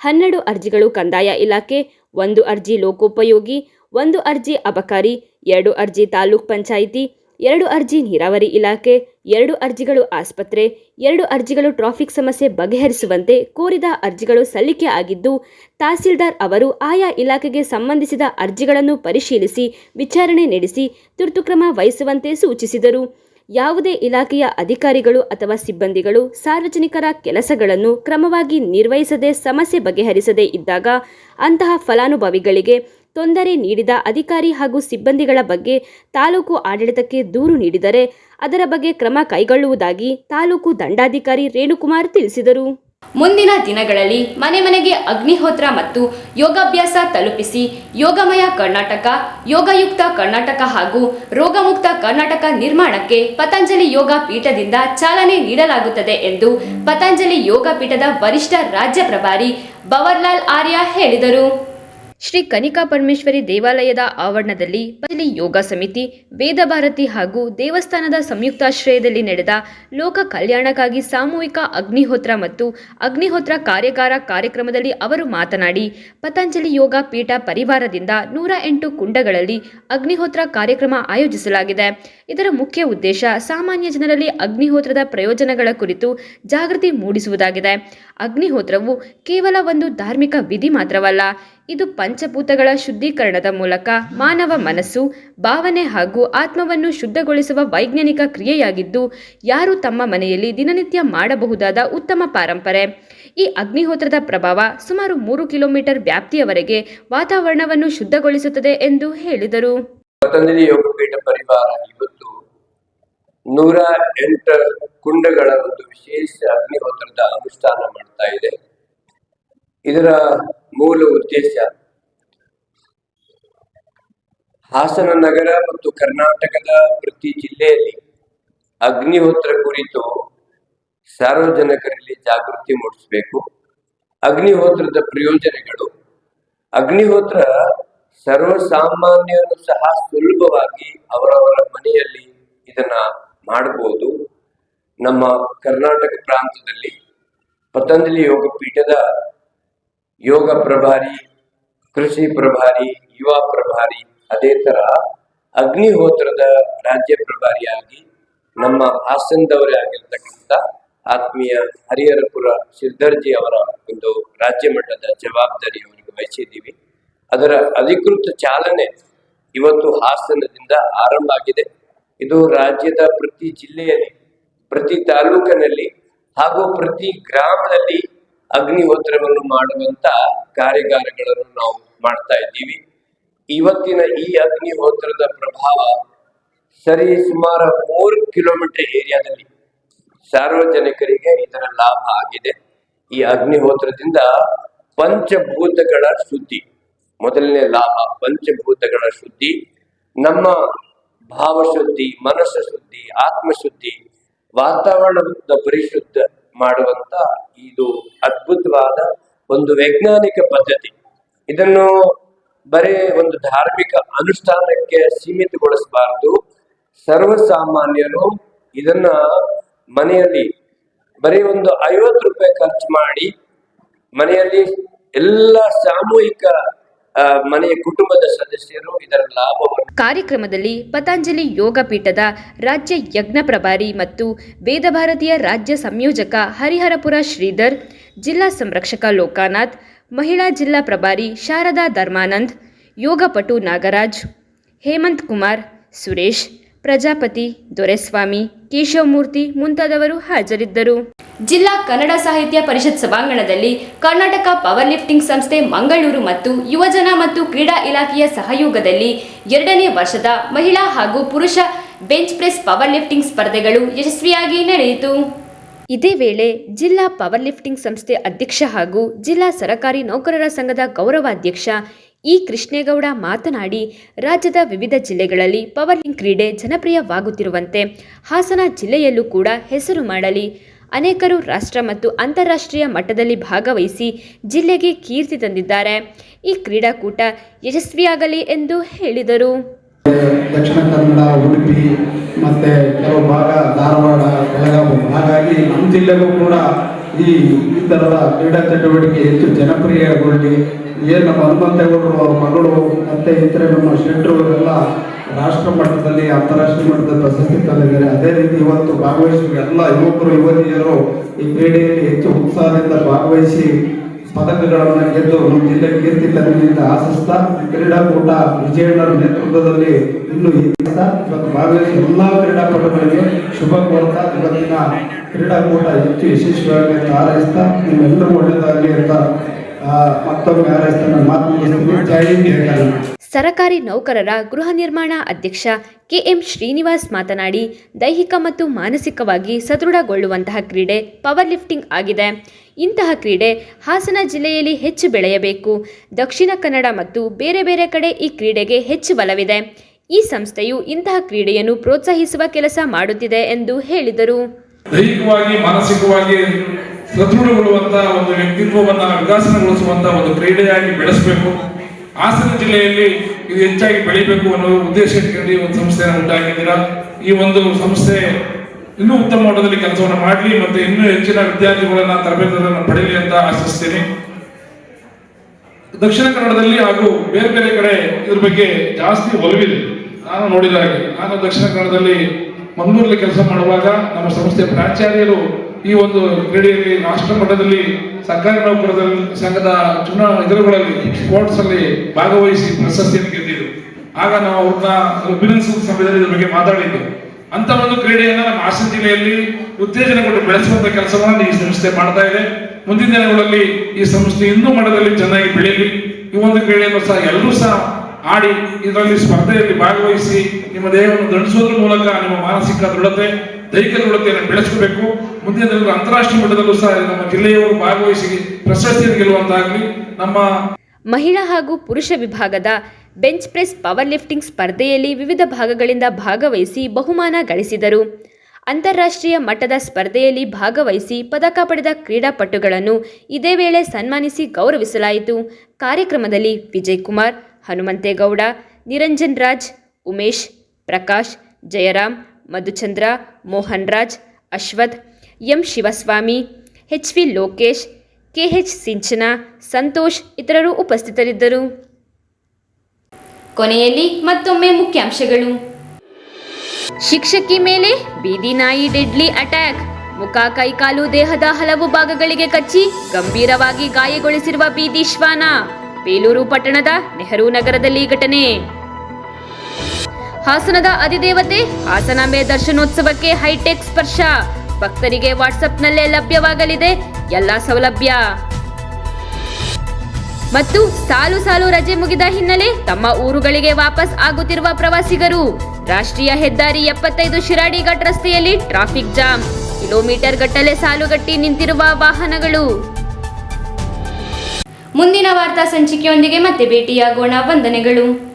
ಹನ್ನೆರಡು ಅರ್ಜಿಗಳು ಕಂದಾಯ ಇಲಾಖೆ, ಒಂದು ಅರ್ಜಿ ಲೋಕೋಪಯೋಗಿ, ಒಂದು ಅರ್ಜಿ ಅಬಕಾರಿ, ಎರಡು ಅರ್ಜಿ ತಾಲೂಕ್ ಪಂಚಾಯಿತಿ, ಎರಡು ಅರ್ಜಿ ನೀರಾವರಿ ಇಲಾಖೆ ಎರಡು ಅರ್ಜಿಗಳು ಆಸ್ಪತ್ರೆ, ಎರಡು ಅರ್ಜಿಗಳು ಟ್ರಾಫಿಕ್ ಸಮಸ್ಯೆ ಬಗೆಹರಿಸುವಂತೆ ಕೋರಿದ ಅರ್ಜಿಗಳು ಸಲ್ಲಿಕೆ ಆಗಿದ್ದು, ತಹಸೀಲ್ದಾರ್ ಅವರು ಆಯಾ ಇಲಾಖೆಗೆ ಸಂಬಂಧಿಸಿದ ಅರ್ಜಿಗಳನ್ನು ಪರಿಶೀಲಿಸಿ ವಿಚಾರಣೆ ನಡೆಸಿ ತುರ್ತು ಕ್ರಮ ವಹಿಸುವಂತೆ ಸೂಚಿಸಿದರು. ಯಾವುದೇ ಇಲಾಖೆಯ ಅಧಿಕಾರಿಗಳು ಅಥವಾ ಸಿಬ್ಬಂದಿಗಳು ಸಾರ್ವಜನಿಕರ ಕೆಲಸಗಳನ್ನು ಕ್ರಮವಾಗಿ ನಿರ್ವಹಿಸದೆ ಸಮಸ್ಯೆ ಬಗೆಹರಿಸದೇ ಇದ್ದಾಗ ಅಂತಹ ಫಲಾನುಭವಿಗಳಿಗೆ ತೊಂದರೆ ನೀಡಿದ ಅಧಿಕಾರಿ ಹಾಗೂ ಸಿಬ್ಬಂದಿಗಳ ಬಗ್ಗೆ ತಾಲೂಕು ಆಡಳಿತಕ್ಕೆ ದೂರು ನೀಡಿದರೆ ಅದರ ಬಗ್ಗೆ ಕ್ರಮ ಕೈಗೊಳ್ಳುವುದಾಗಿ ತಾಲೂಕು ದಂಡಾಧಿಕಾರಿ ರೇಣುಕುಮಾರ್ ತಿಳಿಸಿದರು. ಮುಂದಿನ ದಿನಗಳಲ್ಲಿ ಮನೆ ಮನೆಗೆ ಅಗ್ನಿಹೋತ್ರ ಮತ್ತು ಯೋಗಾಭ್ಯಾಸ ತಲುಪಿಸಿ ಯೋಗಮಯ ಕರ್ನಾಟಕ, ಯೋಗಯುಕ್ತ ಕರ್ನಾಟಕ ಹಾಗೂ ರೋಗಮುಕ್ತ ಕರ್ನಾಟಕ ನಿರ್ಮಾಣಕ್ಕೆ ಪತಂಜಲಿ ಯೋಗ ಪೀಠದಿಂದ ಚಾಲನೆ ನೀಡಲಾಗುತ್ತದೆ ಎಂದು ಪತಂಜಲಿ ಯೋಗ ಪೀಠದ ವರಿಷ್ಠ ರಾಜ್ಯ ಪ್ರಭಾರಿ ಬವರ್ಲಾಲ್ ಆರ್ಯ ಹೇಳಿದರು. ಶ್ರೀ ಕನಿಕಾ ಪರಮೇಶ್ವರಿ ದೇವಾಲಯದ ಆವರಣದಲ್ಲಿ ಪತಂಜಲಿ ಯೋಗ ಸಮಿತಿ, ವೇದ ಭಾರತಿ ಹಾಗೂ ದೇವಸ್ಥಾನದ ಸಂಯುಕ್ತಾಶ್ರಯದಲ್ಲಿ ನಡೆದ ಲೋಕ ಕಲ್ಯಾಣಕ್ಕಾಗಿ ಸಾಮೂಹಿಕ ಅಗ್ನಿಹೋತ್ರ ಮತ್ತು ಅಗ್ನಿಹೋತ್ರ ಕಾರ್ಯಕಾರ ಕಾರ್ಯಕ್ರಮದಲ್ಲಿ ಅವರು ಮಾತನಾಡಿ, ಪತಂಜಲಿ ಯೋಗ ಪೀಠ ಪರಿವಾರದಿಂದ ನೂರ ಎಂಟು ಕುಂಡಗಳಲ್ಲಿ ಅಗ್ನಿಹೋತ್ರ ಕಾರ್ಯಕ್ರಮ ಆಯೋಜಿಸಲಾಗಿದೆ. ಇದರ ಮುಖ್ಯ ಉದ್ದೇಶ ಸಾಮಾನ್ಯ ಜನರಲ್ಲಿ ಅಗ್ನಿಹೋತ್ರದ ಪ್ರಯೋಜನಗಳ ಕುರಿತು ಜಾಗೃತಿ ಮೂಡಿಸುವುದಾಗಿದೆ. ಅಗ್ನಿಹೋತ್ರವು ಕೇವಲ ಒಂದು ಧಾರ್ಮಿಕ ವಿಧಿ ಮಾತ್ರವಲ್ಲ ಇದು ಪಂಚಭೂತಗಳ ಶುದ್ಧೀಕರಣದ ಮೂಲಕ ಮಾನವ ಮನಸ್ಸು, ಭಾವನೆ ಹಾಗೂ ಆತ್ಮವನ್ನು ಶುದ್ಧಗೊಳಿಸುವ ವೈಜ್ಞಾನಿಕ ಕ್ರಿಯೆಯಾಗಿದ್ದು, ಯಾರು ತಮ್ಮ ಮನೆಯಲ್ಲಿ ದಿನನಿತ್ಯ ಮಾಡಬಹುದಾದ ಉತ್ತಮ ಪರಂಪರೆ. ಈ ಅಗ್ನಿಹೋತ್ರದ ಪ್ರಭಾವ ಸುಮಾರು ಮೂರು ಕಿಲೋಮೀಟರ್ ವ್ಯಾಪ್ತಿಯವರೆಗೆ ವಾತಾವರಣವನ್ನು ಶುದ್ಧಗೊಳಿಸುತ್ತದೆ ಎಂದು ಹೇಳಿದರು. ಪರಿವಾರ ಇವತ್ತು ನೂರ ಎಂಟು ಕುಂಡಗಳ ಒಂದು ವಿಶೇಷ ಅಗ್ನಿಹೋತ್ರದ ಅನುಷ್ಠಾನ ಮಾಡ್ತಾ ಇದೆ. ಇದರ ಮೂಲ ಉದ್ದೇಶ. ಹಾಸನ ನಗರ ಮತ್ತು ಕರ್ನಾಟಕದ ಪ್ರತಿ ಜಿಲ್ಲೆಯಲ್ಲಿ ಅಗ್ನಿಹೋತ್ರ ಕುರಿತು ಸಾರ್ವಜನಿಕರಲ್ಲಿ ಜಾಗೃತಿ ಮೂಡಿಸಬೇಕು. ಅಗ್ನಿಹೋತ್ರದ ಪ್ರಯೋಜನಗಳು. ಅಗ್ನಿಹೋತ್ರ ಸರ್ವಸಾಮಾನ್ಯರು ಸಹ ಸುಲಭವಾಗಿ ಅವರವರ ಮನೆಯಲ್ಲಿ ಇದನ್ನ ಮಾಡಬಹುದು. ನಮ್ಮ ಕರ್ನಾಟಕ ಪ್ರಾಂತದಲ್ಲಿ ಪತಂಜಲಿ ಯೋಗ ಪೀಠದ ಯೋಗ ಪ್ರಭಾರಿ, ಕೃಷಿ ಪ್ರಭಾರಿ, ಯುವ ಪ್ರಭಾರಿ, ಅದೇ ತರ ಅಗ್ನಿಹೋತ್ರದ ರಾಜ್ಯ ಪ್ರಭಾರಿಯಾಗಿ ನಮ್ಮ ಹಾಸನದವರೇ ಆಗಿರ್ತಕ್ಕಂಥ ಆತ್ಮೀಯ ಹರಿಹರಪುರ ಸಿದ್ದರ್ಜಿ ಅವರ ಒಂದು ರಾಜ್ಯ ಮಟ್ಟದ ಜವಾಬ್ದಾರಿ ಅವರಿಗೆ ವಹಿಸಿದ್ದೀವಿ. ಅದರ ಅಧಿಕೃತ ಚಾಲನೆ ಇವತ್ತು ಹಾಸನದಿಂದ ಆರಂಭ ಆಗಿದೆ. ಇದು ರಾಜ್ಯದ ಪ್ರತಿ ಜಿಲ್ಲೆಯಲ್ಲಿ, ಪ್ರತಿ ತಾಲೂಕಿನಲ್ಲಿ ಹಾಗೂ ಪ್ರತಿ ಗ್ರಾಮದಲ್ಲಿ ಅಗ್ನಿಹೋತ್ರವನ್ನು ಮಾಡುವಂತ ಕಾರ್ಯಗಾರಗಳನ್ನು ನಾವು ಮಾಡ್ತಾ ಇದ್ದೀವಿ. ಇವತ್ತಿನ ಈ ಅಗ್ನಿಹೋತ್ರದ ಪ್ರಭಾವ ಸರಿ ಸುಮಾರು ಮೂರು ಕಿಲೋಮೀಟರ್ ಏರಿಯಾದಲ್ಲಿ ಸಾರ್ವಜನಿಕರಿಗೆ ಇದರ ಲಾಭ ಆಗಿದೆ. ಈ ಅಗ್ನಿಹೋತ್ರದಿಂದ ಪಂಚಭೂತಗಳ ಶುದ್ಧಿ, ಮೊದಲನೇ ಲಾಭ ಪಂಚಭೂತಗಳ ಶುದ್ಧಿ, ನಮ್ಮ ಭಾವಶುದ್ಧಿ ಮನಸ್ಸು ಶುದ್ಧಿ ಆತ್ಮಶುದ್ಧಿ, ವಾತಾವರಣದ ಪರಿಶುದ್ಧ ಮಾಡುವಂತ ಇದು ಅದ್ಭುತವಾದ ಒಂದು ವೈಜ್ಞಾನಿಕ ಪದ್ಧತಿ. ಇದನ್ನು ಬರೇ ಒಂದು ಧಾರ್ಮಿಕ ಅನುಷ್ಠಾನಕ್ಕೆ ಸೀಮಿತಗೊಳಿಸಬಾರದು. ಸರ್ವಸಾಮಾನ್ಯರು ಇದನ್ನ ಮನೆಯಲ್ಲಿ ಬರೀ ಒಂದು ಐವತ್ತು ರೂಪಾಯಿ ಖರ್ಚು ಮಾಡಿ ಮನೆಯಲ್ಲಿ ಎಲ್ಲ ಸಾಮೂಹಿಕ ಮನೆಯ ಕುಟುಂಬದ ಸದಸ್ಯರು ಇದರ ಲಾಭವನ್ನು ಕಾರ್ಯಕ್ರಮದಲ್ಲಿ ಪತಂಜಲಿ ಯೋಗ ಪೀಠದ ರಾಜ್ಯ ಯಜ್ಞ ಪ್ರಭಾರಿ ಮತ್ತು ವೇದಭಾರತಿಯ ರಾಜ್ಯ ಸಂಯೋಜಕ ಹರಿಹರಪುರ ಶ್ರೀಧರ್, ಜಿಲ್ಲಾ ಸಂರಕ್ಷಕ ಲೋಕಾನಾಥ್, ಮಹಿಳಾ ಜಿಲ್ಲಾ ಪ್ರಭಾರಿ ಶಾರದಾ ಧರ್ಮಾನಂದ್, ಯೋಗಪಟು ನಾಗರಾಜ್, ಹೇಮಂತ್ ಕುಮಾರ್, ಸುರೇಶ್ ಪ್ರಜಾಪತಿ ದೊರೆಸ್ವಾಮಿ ಕೇಶವಮೂರ್ತಿ ಮುಂತಾದವರು ಹಾಜರಿದ್ದರು. ಜಿಲ್ಲಾ ಕನ್ನಡ ಸಾಹಿತ್ಯ ಪರಿಷತ್ ಸಭಾಂಗಣದಲ್ಲಿ ಕರ್ನಾಟಕ ಪವರ್ ಲಿಫ್ಟಿಂಗ್ ಸಂಸ್ಥೆ ಮಂಗಳೂರು ಮತ್ತು ಯುವಜನ ಮತ್ತು ಕ್ರೀಡಾ ಇಲಾಖೆಯ ಸಹಯೋಗದಲ್ಲಿ ಎರಡನೇ ವರ್ಷದ ಮಹಿಳಾ ಹಾಗೂ ಪುರುಷ ಬೆಂಚ್ ಪ್ರೆಸ್ ಪವರ್ ಲಿಫ್ಟಿಂಗ್ ಸ್ಪರ್ಧೆಗಳು ಯಶಸ್ವಿಯಾಗಿ ನಡೆಯಿತು. ಇದೇ ವೇಳೆ ಜಿಲ್ಲಾ ಪವರ್ ಲಿಫ್ಟಿಂಗ್ ಸಂಸ್ಥೆ ಅಧ್ಯಕ್ಷ ಹಾಗೂ ಜಿಲ್ಲಾ ಸರಕಾರಿ ನೌಕರರ ಸಂಘದ ಗೌರವಾಧ್ಯಕ್ಷ ಇ ಕೃಷ್ಣೇಗೌಡ ಮಾತನಾಡಿ, ರಾಜ್ಯದ ವಿವಿಧ ಜಿಲ್ಲೆಗಳಲ್ಲಿ ಪವರ್ ಲಿಫ್ಟಿಂಗ್ ಕ್ರೀಡೆ ಜನಪ್ರಿಯವಾಗುತ್ತಿರುವಂತೆ ಹಾಸನ ಜಿಲ್ಲೆಯಲ್ಲೂ ಕೂಡ ಹೆಸರು ಮಾಡಲಿ. ಅನೇಕರು ರಾಷ್ಟ್ರ ಮತ್ತು ಅಂತಾರಾಷ್ಟ್ರೀಯ ಮಟ್ಟದಲ್ಲಿ ಭಾಗವಹಿಸಿ ಜಿಲ್ಲೆಗೆ ಕೀರ್ತಿ ತಂದಿದ್ದಾರೆ. ಈ ಕ್ರೀಡಾಕೂಟ ಯಶಸ್ವಿಯಾಗಲಿ ಎಂದು ಹೇಳಿದರು. ದಕ್ಷಿಣ ಕನ್ನಡ, ಉಡುಪಿ ಮತ್ತೆ ಕೆಲವು ಭಾಗ ಧಾರವಾಡ, ಬೆಳಗಾವಿ, ಹಾಗಾಗಿ ನಮ್ಮ ಜಿಲ್ಲೆಗೂ ಕೂಡ ಈ ಈ ಕ್ರೀಡಾ ಚಟುವಟಿಕೆ ಹೆಚ್ಚು ಜನಪ್ರಿಯಗೊಳ್ಳಿ. ಏನು ನಮ್ಮ ಹನುಮಂತೇಗೌಡರು ಅವ್ರ ಮಗಳು, ಮತ್ತೆ ಇತರೆ ನಮ್ಮ ಶೆಟ್ಟರು ಎಲ್ಲ ರಾಷ್ಟ್ರ ಮಟ್ಟದಲ್ಲಿ, ಅಂತಾರಾಷ್ಟ್ರೀಯ ಮಟ್ಟದ ಪ್ರಶಸ್ತಿ ತಂದಿದ್ದಾರೆ. ಅದೇ ರೀತಿ ಇವತ್ತು ಭಾಗವಹಿಸುವ ಎಲ್ಲ ಯುವಕರು, ಯುವತಿಯರು ಈ ಕ್ರೀಡೆಯಲ್ಲಿ ಹೆಚ್ಚು ಉತ್ಸಾಹದಿಂದ ಭಾಗವಹಿಸಿ ಪದಕಗಳನ್ನು ಗೆದ್ದು ನಮ್ಮ ಜಿಲ್ಲೆ ಕೀರ್ತಿ ತಂದಿನಿಂದ ಆಶಿಸ್ತ ಕ್ರೀಡಾಕೂಟ ವಿಜಯಣ್ಣರ ನೇತೃತ್ವದಲ್ಲಿ ಇನ್ನು ಇವತ್ತು ಭಾಗವಹಿಸಿ ಎಲ್ಲ ಕ್ರೀಡಾಪಟುಗಳಿಗೆ ಶುಭ ಕೋರ್ತಾ. ಇವತ್ತಿನ ಕ್ರೀಡಾಕೂಟ ಹೆಚ್ಚು ಯಶಸ್ವಿಯಾಗಿ ಹಾರೈಸ್ತಾ ನಿಮ್ಮೆಲ್ಲರೂ ಒಳ್ಳೆಯದಾಗಲಿ ಅಂತ ಸರಕಾರಿ ನೌಕರರ ಗೃಹ ನಿರ್ಮಾಣ ಅಧ್ಯಕ್ಷ ಕೆಎಂ ಶ್ರೀನಿವಾಸ್ ಮಾತನಾಡಿ ದೈಹಿಕ ಮತ್ತು ಮಾನಸಿಕವಾಗಿ ಸದೃಢಗೊಳ್ಳುವಂತಹ ಕ್ರೀಡೆ ಪವರ್ ಲಿಫ್ಟಿಂಗ್ ಆಗಿದೆ. ಇಂತಹ ಕ್ರೀಡೆ ಹಾಸನ ಜಿಲ್ಲೆಯಲ್ಲಿ ಹೆಚ್ಚು ಬೆಳೆಯಬೇಕು. ದಕ್ಷಿಣ ಕನ್ನಡ ಮತ್ತು ಬೇರೆ ಬೇರೆ ಕಡೆ ಈ ಕ್ರೀಡೆಗೆ ಹೆಚ್ಚು ಬಲವಿದೆ. ಈ ಸಂಸ್ಥೆಯು ಇಂತಹ ಕ್ರೀಡೆಯನ್ನು ಪ್ರೋತ್ಸಾಹಿಸುವ ಕೆಲಸ ಮಾಡುತ್ತಿದೆ ಎಂದು ಹೇಳಿದರು. ದೈಹಿಕವಾಗಿ ಮಾನಸಿಕವಾಗಿ ಸದೃಢಗೊಳ್ಳುವಂತಹ ಒಂದು ವ್ಯಕ್ತಿತ್ವವನ್ನ ವಿಕಾಸನಗೊಳಿಸುವಂತಹ ಒಂದು ಕ್ರೀಡೆಯಾಗಿ ಬೆಳೆಸಬೇಕು. ಹಾಸನ ಜಿಲ್ಲೆಯಲ್ಲಿ ಇದು ಹೆಚ್ಚಾಗಿ ಬೆಳಿಬೇಕು ಅನ್ನೋ ಉದ್ದೇಶ ಒಂದು ಸಂಸ್ಥೆಯನ್ನು ಉಂಟಾಗಿದ್ದೀರಾ? ಈ ಒಂದು ಸಂಸ್ಥೆ ಇನ್ನೂ ಉತ್ತಮ ಮಟ್ಟದಲ್ಲಿ ಕೆಲಸವನ್ನು ಮಾಡಲಿ ಮತ್ತೆ ಇನ್ನೂ ಹೆಚ್ಚಿನ ವಿದ್ಯಾರ್ಥಿಗಳನ್ನ, ತರಬೇತಿಗಳನ್ನು ಪಡೆಯಲಿ ಅಂತ ಆಶಿಸ್ತೀನಿ. ದಕ್ಷಿಣ ಕನ್ನಡದಲ್ಲಿ ಹಾಗೂ ಬೇರೆ ಬೇರೆ ಕಡೆ ಇದ್ರ ಬಗ್ಗೆ ಜಾಸ್ತಿ ಒಲವಿದೆ. ನಾನು ನೋಡಿದ ಹಾಗೆ. ನಾನು ದಕ್ಷಿಣ ಕನ್ನಡದಲ್ಲಿ ಮಂಗಳೂರಲ್ಲಿ ಕೆಲಸ ಮಾಡುವಾಗ ನಮ್ಮ ಸಂಸ್ಥೆ ಪ್ರಾಚಾರ್ಯರು ಈ ಒಂದು ಕ್ರೀಡೆಯಲ್ಲಿ ರಾಷ್ಟ್ರ ಮಟ್ಟದಲ್ಲಿ ಸರ್ಕಾರಿ ನೌಕರರ ಸಂಘದ ಚುನಾ ಇದರಗಳಲ್ಲಿ ಸ್ಪೋರ್ಟ್ಸ್ ಅಲ್ಲಿ ಭಾಗವಹಿಸಿ ಪ್ರಶಸ್ತಿಯನ್ನು ಗೆದ್ದಿದ್ರು ಆಗ ನಾವು ಅವ್ರನ್ನ ಅಭಿನಂದಿಸುವ ಸಮಯದಲ್ಲಿ ಬಗ್ಗೆ ಮಾತಾಡಿದ್ದು. ಅಂತ ಒಂದು ಕ್ರೀಡೆಯನ್ನ ನಮ್ಮ ಹಾಸನ ಜಿಲ್ಲೆಯಲ್ಲಿ ಕೊಟ್ಟು ಬೆಳೆಸುವಂತ ಕೆಲಸವನ್ನು ಈ ಸಂಸ್ಥೆ ಮಾಡ್ತಾ ಇದೆ. ಮುಂದಿನ ದಿನಗಳಲ್ಲಿ ಈ ಸಂಸ್ಥೆ ಇನ್ನೂ ಮಟ್ಟದಲ್ಲಿ ಚೆನ್ನಾಗಿ ಬೆಳೆಯಲಿ. ಈ ಒಂದು ಕ್ರೀಡೆಯನ್ನು ಸಹ ಎಲ್ಲರೂ ಸಹ ಆಡಿ ಇದರಲ್ಲಿ ಸ್ಪರ್ಧೆಯಲ್ಲಿ ಭಾಗವಹಿಸಿ ನಿಮ್ಮ ದೇಹವನ್ನು ದಂಡಿಸೋದ್ರ ಮೂಲಕ ನಿಮ್ಮ ಮಾನಸಿಕ ದೃಢತೆ ದೈಹಿಕ ದೃಢತೆಯನ್ನು ಬೆಳೆಸ್ಕೋಬೇಕು. ಮುಂದಿನ ದಿನಗಳು ಅಂತಾರಾಷ್ಟ್ರೀಯ ಮಟ್ಟದಲ್ಲೂ ಸಹ ನಮ್ಮ ಜಿಲ್ಲೆಯವರು ಭಾಗವಹಿಸಿ ಪ್ರಶಸ್ತಿಯನ್ನು ಗೆಲ್ಲುವಂತಾಗಲಿ. ನಮ್ಮ ಮಹಿಳಾ ಹಾಗೂ ಪುರುಷ ವಿಭಾಗದ ಬೆಂಚ್ ಪ್ರೆಸ್ ಪವರ್ ಲಿಫ್ಟಿಂಗ್ ಸ್ಪರ್ಧೆಯಲ್ಲಿ ವಿವಿಧ ಭಾಗಗಳಿಂದ ಭಾಗವಹಿಸಿ ಬಹುಮಾನ ಗಳಿಸಿದರು. ಅಂತಾರಾಷ್ಟ್ರೀಯ ಮಟ್ಟದ ಸ್ಪರ್ಧೆಯಲ್ಲಿ ಭಾಗವಹಿಸಿ ಪದಕ ಪಡೆದ ಕ್ರೀಡಾಪಟುಗಳನ್ನು ಇದೇ ವೇಳೆ ಸನ್ಮಾನಿಸಿ ಗೌರವಿಸಲಾಯಿತು. ಕಾರ್ಯಕ್ರಮದಲ್ಲಿ Vijay Kumar Hanumanthegowda, Niranjan Raj, Umesh, Prakash, Jayaram Madhuchandra Mohan Raj Ashwath, M Shivaswamy, H V Lokesh KH Sinchana, Santosh ಇತರರು ಉಪಸ್ಥಿತರಿದ್ದರು. ಕೊನೆಯಲ್ಲಿ ಮತ್ತೊಮ್ಮೆ ಮುಖ್ಯಾಂಶಗಳು. ಶಿಕ್ಷಕಿ ಮೇಲೆ ಬೀದಿ ನಾಯಿ ಡೆಡ್ಲಿ ಅಟ್ಯಾಕ್. ಮುಖ ಕೈಕಾಲು ದೇಹದ ಹಲವು ಭಾಗಗಳಿಗೆ ಕಚ್ಚಿ ಗಂಭೀರವಾಗಿ ಗಾಯಗೊಳಿಸಿರುವ ಬೀದಿ ಶ್ವಾನ. ಬೇಲೂರು ಪಟ್ಟಣದ ನೆಹರು ನಗರದಲ್ಲಿ ಘಟನೆ. ಹಾಸನದ ಅಧಿದೇವತೆ ಹಾಸನಾಂಬೆ ದರ್ಶನೋತ್ಸವಕ್ಕೆ ಹೈಟೆಕ್ ಸ್ಪರ್ಶ. ಭಕ್ತರಿಗೆ ವಾಟ್ಸಪ್ನಲ್ಲೇ ಲಭ್ಯವಾಗಲಿದೆ ಎಲ್ಲ ಸೌಲಭ್ಯ. ಮತ್ತು ಸಾಲು ಸಾಲು ರಜೆ ಮುಗಿದ ಹಿನ್ನೆಲೆ ತಮ್ಮ ಊರುಗಳಿಗೆ ವಾಪಸ್ ಆಗುತ್ತಿರುವ ಪ್ರವಾಸಿಗರು. ರಾಷ್ಟ್ರೀಯ ಹೆದ್ದಾರಿ ಎಪ್ಪತ್ತೈದು ಶಿರಾಡಿ ಘಾಟ್ ರಸ್ತೆಯಲ್ಲಿ ಟ್ರಾಫಿಕ್ ಜಾಮ್. ಕಿಲೋಮೀಟರ್ ಗಟ್ಟಲೆ ಸಾಲುಗಟ್ಟಿ ನಿಂತಿರುವ ವಾಹನಗಳು. ಮುಂದಿನ ವಾರ್ತಾ ಸಂಚಿಕೆಯೊಂದಿಗೆ ಮತ್ತೆ ಭೇಟಿಯಾಗೋಣ. ವಂದನೆಗಳು.